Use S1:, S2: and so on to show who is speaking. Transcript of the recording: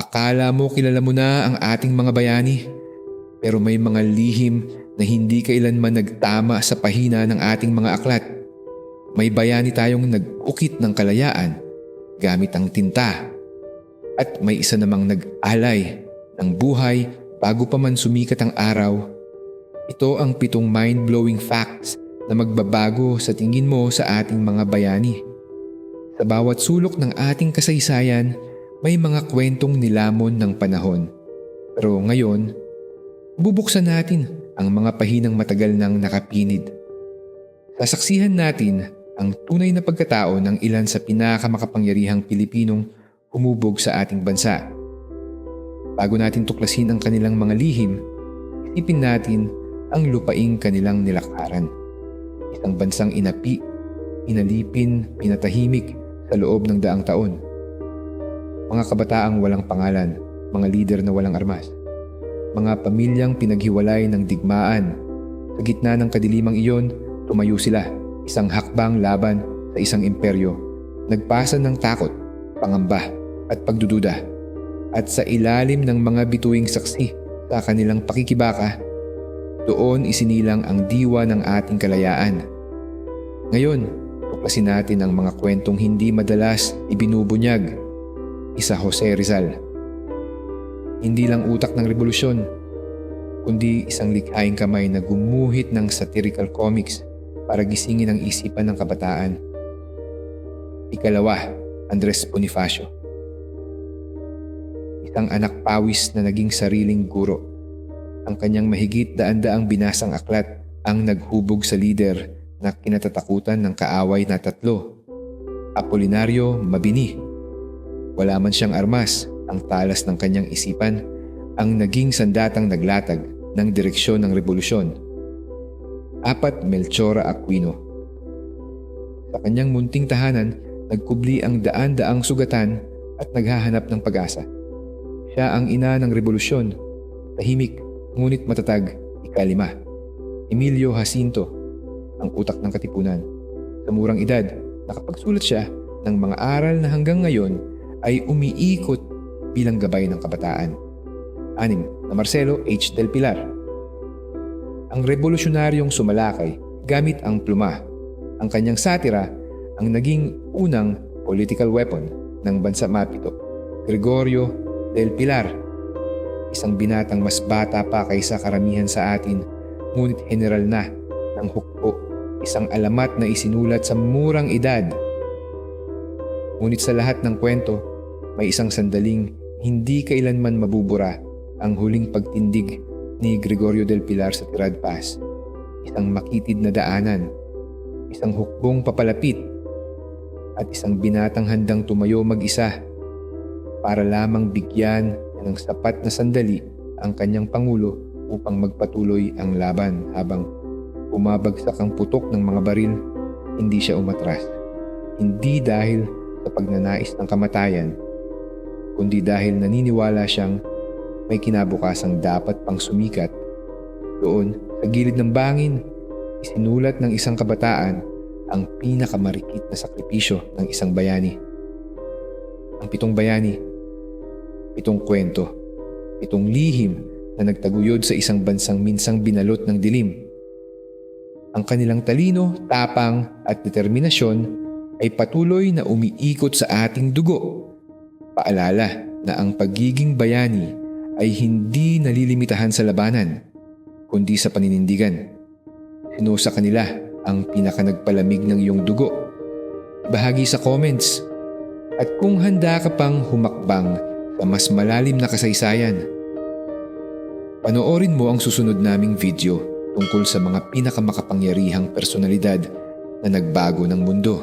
S1: Akala mo kilala mo na ang ating mga bayani. Pero may mga lihim na hindi kailanman nagtama sa pahina ng ating mga aklat. May bayani tayong nag-ukit ng kalayaan gamit ang tinta. At may isa namang nag-alay ng buhay bago pa man sumikat ang araw. Ito ang pitong mind-blowing facts na magbabago sa tingin mo sa ating mga bayani. Sa bawat sulok ng ating kasaysayan, may mga kwentong nilamon ng panahon. Pero ngayon, bubuksan natin ang mga pahinang matagal nang nakapinid. Sasaksihan natin ang tunay na pagkatao ng ilan sa pinakamakapangyarihang Pilipinong humubog sa ating bansa. Bago natin tuklasin ang kanilang mga lihim, isipin natin ang lupaing kanilang nilakaran. Isang bansang inapi, inalipin, pinatahimik sa loob ng daang taon. Mga kabataang walang pangalan, mga lider na walang armas. Mga pamilyang pinaghiwalay ng digmaan. Sa gitna ng kadilimang iyon, tumayo sila, isang hakbang laban sa isang imperyo. Nagpasa ng takot, pangamba at pagdududa. At sa ilalim ng mga bituing saksi sa kanilang pakikibaka, doon isinilang ang diwa ng ating kalayaan. Ngayon, tuklasin natin ang mga kwentong hindi madalas ibinubunyag. Isa Jose Rizal. Hindi lang utak ng revolusyon, kundi isang likhaing kamay na gumuhit ng satirical comics para gisingin ang isipan ng kabataan. Ikalawa, Andres Bonifacio. Isang anak pawis na naging sariling guro. Ang kanyang mahigit daan-daang binasang aklat ang naghubog sa lider na kinatatakutan ng kaaway na tatlo. Apolinario Mabini. Wala man siyang armas, ang talas ng kanyang isipan ang naging sandatang naglatag ng direksyon ng revolusyon. Apat Melchora Aquino. Sa kanyang munting tahanan, nagkubli ang daan-daang sugatan at naghahanap ng pag-asa. Siya ang ina ng revolusyon, tahimik ngunit matatag, ikalima. Emilio Jacinto, ang utak ng katipunan. Sa murang edad, nakapagsulat siya ng mga aral na hanggang ngayon ay umiikot bilang gabay ng kabataan. Anim na Marcelo H. Del Pilar. Ang revolusyonaryong sumalakay gamit ang pluma. Ang kanyang satira ang naging unang political weapon ng bansa mapito. Gregorio Del Pilar. Isang binatang mas bata pa kaysa karamihan sa atin, ngunit general na ng hukbo. Isang alamat na isinulat sa murang edad. Ngunit sa lahat ng kwento, may isang sandaling hindi kailanman mabubura ang huling pagtindig ni Gregorio del Pilar sa Tirad Pass. Isang makitid na daanan, isang hukbong papalapit, at isang binatang handang tumayo mag-isa para lamang bigyan ng sapat na sandali ang kanyang pangulo upang magpatuloy ang laban habang umabagsak ang putok ng mga baril, hindi siya umatras. Hindi dahil sa pagnanais ng kamatayan, kundi dahil naniniwala siyang may kinabukasang dapat pang sumikat. Doon, sa gilid ng bangin, isinulat ng isang kabataan ang pinakamarikit na sakripisyo ng isang bayani. Ang pitong bayani, pitong kwento, pitong lihim na nagtaguyod sa isang bansang minsang binalot ng dilim. Ang kanilang talino, tapang at determinasyon ay patuloy na umiikot sa ating dugo. Paalala na ang pagiging bayani ay hindi nalilimitahan sa labanan, kundi sa paninindigan. Sino sa kanila ang pinakanagpalamig ng iyong dugo? Bahagi sa comments. At kung handa ka pang humakbang sa mas malalim na kasaysayan, panoorin mo ang susunod naming video tungkol sa mga pinakamakapangyarihang personalidad na nagbago ng mundo.